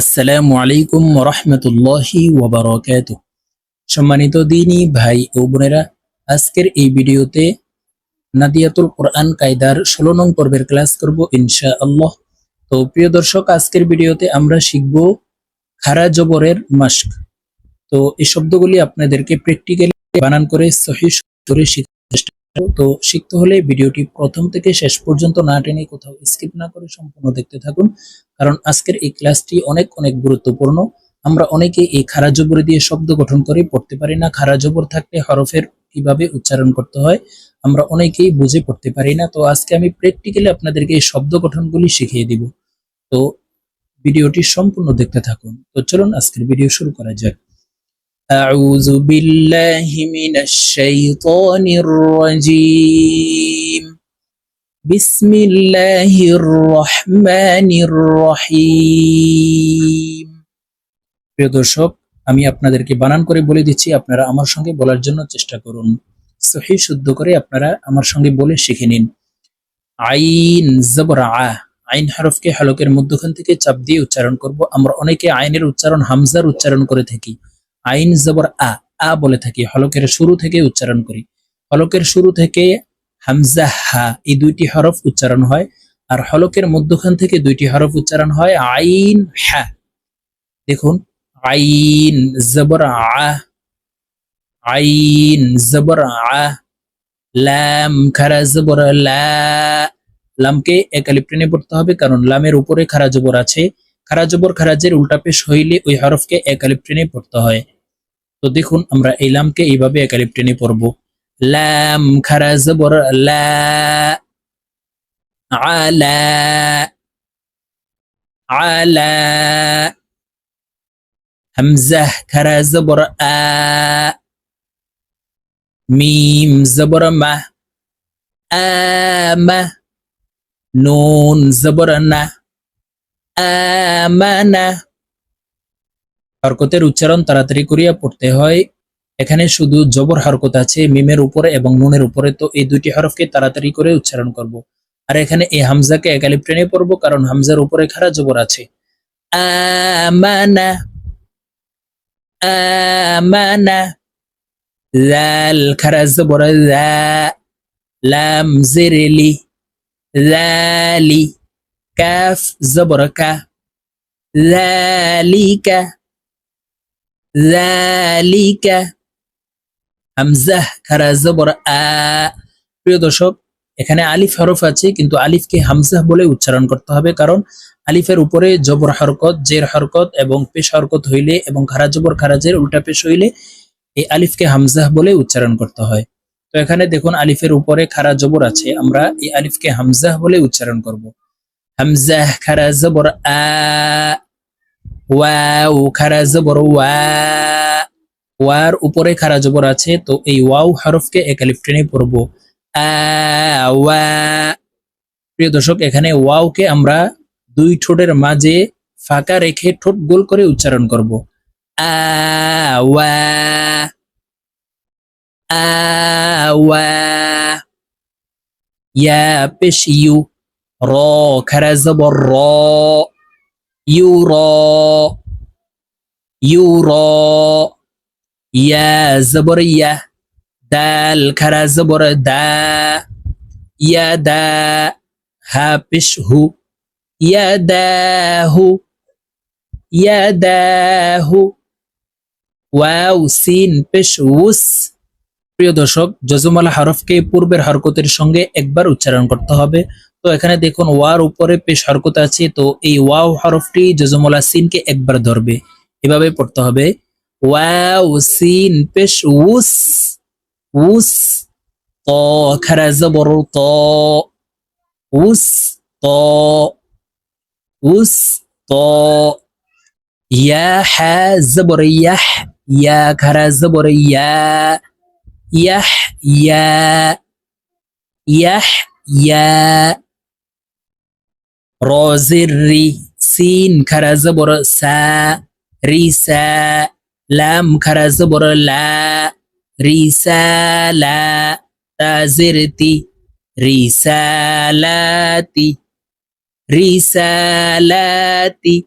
আসসালামু আলাইকুম রহমতুল্লাহি ওবরাকাত সম্মানিত দিনী ভাই ও বোনেরা, আজকের এই ভিডিওতে নাদিয়াতুল কোরআন কায়দার ষোলো নং পর্বের ক্লাস করব ইনশা আল্লাহ তো প্রিয় দর্শক, আজকের ভিডিওতে আমরা শিখব খারা জবরের মাস্ক তো এই শব্দগুলি আপনাদেরকে প্র্যাকটিক্যালি বানান করে সহি করব। তো শিখতে হলে ভিডিওটি প্রথম থেকে শেষ পর্যন্ত না টেনে কোথাও স্কিপ না করে সম্পূর্ণ দেখতে থাকুন। কারণ আজকের এই ক্লাসটি অনেক অনেক গুরুত্বপূর্ণ। আমরা অনেকে এই খারা জবর দিয়ে শব্দ গঠন করে পড়তে পারি না। খারা জবর থাকলে হরফের কীভাবে উচ্চারণ করতে হয়, আমরা অনেকেই বুঝে পড়তে পারি না। তো আজকে আমি প্র্যাকটিক্যালি আপনাদেরকে এই শব্দ গঠনগুলি শিখিয়ে দিব। তো ভিডিওটি সম্পূর্ণ দেখতে থাকুন। তো চলুন আজকের ভিডিও শুরু করা যাক। أعوذ بالله من الشيطان الرجيم بسم الله الرحمن الرحيم প্রিয় দর্শক আমি আপনাদেরকে বানান করে বলে দিচ্ছি আপনারা আমার সঙ্গে বলার জন্য চেষ্টা করুন সহি শুদ্ধ করে আপনারা আমার সঙ্গে বলে শিখে নিন আইন জবর আ আইন হরফকে হলকের মধ্যখান থেকে চাপ দিয়ে উচ্চারণ করব আমরা অনেকে আইনের উচ্চারণ হামজার উচ্চারণ করে থাকি আইন জবর আ আ বলে থাকি, হলকের শুরু থেকে উচ্চারণ করি। হলকের শুরু থেকে হামজা, হা, এই দুইটি হরফ উচ্চারণ হয়। আর হলকের মধ্যখান থেকে দুইটি হরফ উচ্চারণ হয় আইন, হা। দেখুন, আইন জবর আ, আইন জবর আ, লাম, খারা জবর লা। লামকে একালিপ টেনে পড়তে হবে, কারণ লামের উপরে খারা জবর আছে। খারা জবর খারাজের উল্টা পেশ হইলে ওই হরফকে একালিপ টেনে পড়তে হয়। তো দেখুন, আমরা এই লামকে এইভাবে একালিপ টেনে পড়ব। লাম খারা জবর লা, আলা আলা, হামজা খারা জবর আ, মিম জবর মা আমা নুন জবর না। হরকতের উচ্চারণ তাড়াতাড়ি করিয়া পড়তে হয়। এখানে শুধু জবর হরকত আছে, মিমের উপরে এবং নুনের উপরে। তো এই দুইটি হরফকে তাড়াতাড়ি করে উচ্চারণ করব। আর এখানে এই হামজাকে একালিপ টেনে পড়ব, কারণ হামজার উপরে খারা জবর আছে। লাল খারা জবর লাম জিরলি লালি। কাফ জবর কা লালিকা লালিকা হামজা খারা জবর আ প্রিয় দর্শক, এখানে আলিফ হরফ আছে, কিন্তু আলিফকে হামজা বলে উচ্চারণ করতে হবে, কারণ আলিফের উপরে জবর হরকত, জের হরকত এবং পেশ হরকত হইলে এবং খারা জবর খারাজের উল্টা পেশ হইলে এই আলিফকে হামজাহ বলে উচ্চারণ করতে হয়। তো এখানে দেখুন আলিফের উপরে খারা জবর আছে, আমরা এই আলিফকে হামজাহ বলে উচ্চারণ করব। হামজাহ খারা জবর আ ওয়াও খারা জবর ওয়া ওয়ার উপরে খারা জবর আছে তো এই ওয়াও হরফকে একালিফ টেনে পড়ব ওয়া প্রিয় দর্শক এখানে ওয়াওকে আমরা দুই ঠোঁটের মাঝে ফাঁকা রেখে ঠোঁট গোল করে উচ্চারণ করব ওয়া আওয়া ইয়া পেশ ইউ র খারা জবর র ইউ র ইউ র ইয়া, জবর ইয়া, দাল খারা জবর দা, ইয়া দা হা পেশ হু, ইয়া দাহু ইয়া দাহু ওয়াও, সিন পেশ উস। প্রিয় দর্শক জজমালা হরফকে পূর্বের হরকতের সঙ্গে একবার উচ্চারণ করতে হবে। তো এখানে দেখুন ওয়ার উপরে পেশ হরকত আছে, তো এই ওয়াও হরফটি জজমলা সিনকে একবার ধরবে। এভাবে পড়তে হবে। ওয়াও সিন পেশ উস উস, ত, খারা জবর ত, উস ত উস, ত, ইয়া, হা, জবর ইয়াহ ইয়া, খারা জবর, ইয়া ইয়াহ ইয়া ইয়াহ ইয়া رازري سين كرا زبر سا ريسا لام كرا زبر لا رسالة تازرتي رسالاتي رسالاتي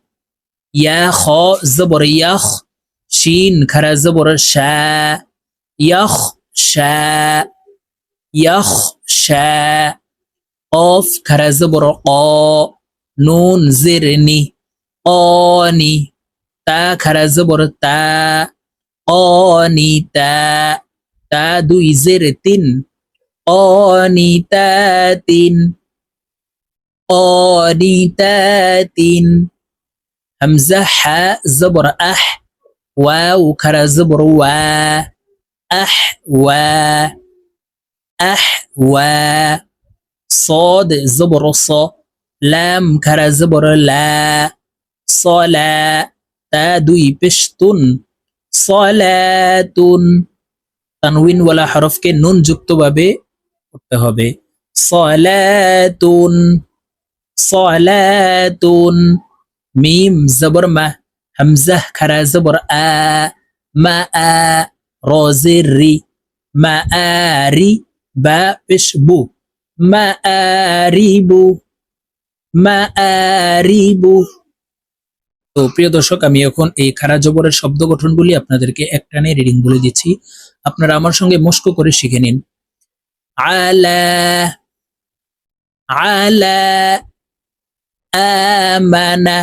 يا خا زبر يخ شين كرا زبر شا يخ شا يخ شا. قاف كرا زبر قا. نون زرني قاني تا خرا زبر تا قاني تا تا دوي زرتين قاني تا تين قاني تا تين همزة حاء زبر أح واو كرا زبر وا أح وا أح وا صاد زبر صا لام كرا زبر لا صلاة تادوي بشتون صلاة. تنوين ولا حرف كي نون جبتو بابي. قطه بي صلاة. صلاة. ميم زبر ما. همزة كرا زبر آ. ما آ. روزري ما آري با بشبو ما آريبو মাআরিবু। তো প্রিয় দর্শক, আমি এখন এই খারা জবরের শব্দ গঠনগুলি আপনাদেরকে একটানে রিডিং বলে দিচ্ছি। আপনারা আমার সঙ্গে মস্ক করে শিখে নিন। আলা আলা, আমানা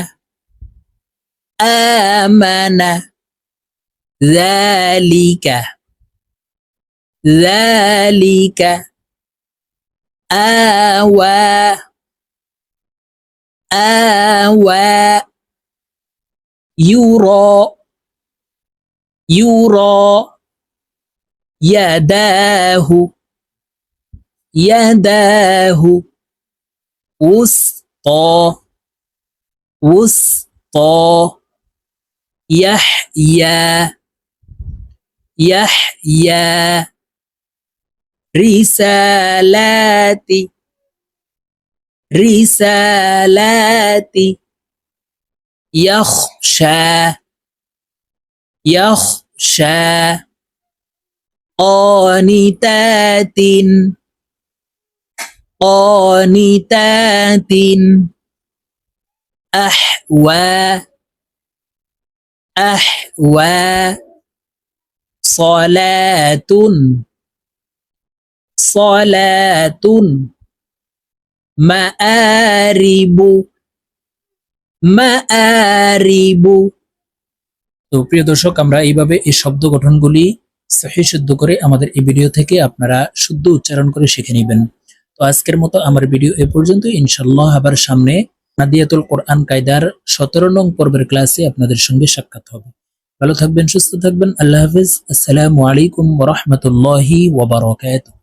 আমানা জালিকা জালিকা আওয়া। آوى يرى يرى يداه يداه وسطى وسطى يحيى يحيى رسالات رسالات يخشى يخشى قانتات قانتات أحوى أحوى صلاة صلاة মাআরিবু। মাআরিবু। তো প্রিয় দর্শক, আমরা এইভাবে এই শব্দ গঠনগুলি সহি শুদ্ধ করে আমাদের এই ভিডিও থেকে আপনারা শুদ্ধ উচ্চারণ করে শিখে নেবেন। তো আজকের মতো আমার ভিডিও এ পর্যন্ত ইনশাল্লাহ আবার সামনে নাদিয়াতুল কোরআন কায়দার সতেরো নং পর্বের ক্লাসে আপনাদের সঙ্গে সাক্ষাৎ হবে। ভালো থাকবেন, সুস্থ থাকবেন। আল্লাহ হাফিজ। আসসালামু আলাইকুম রহমতুল্লাহি ওবরাকাতুহ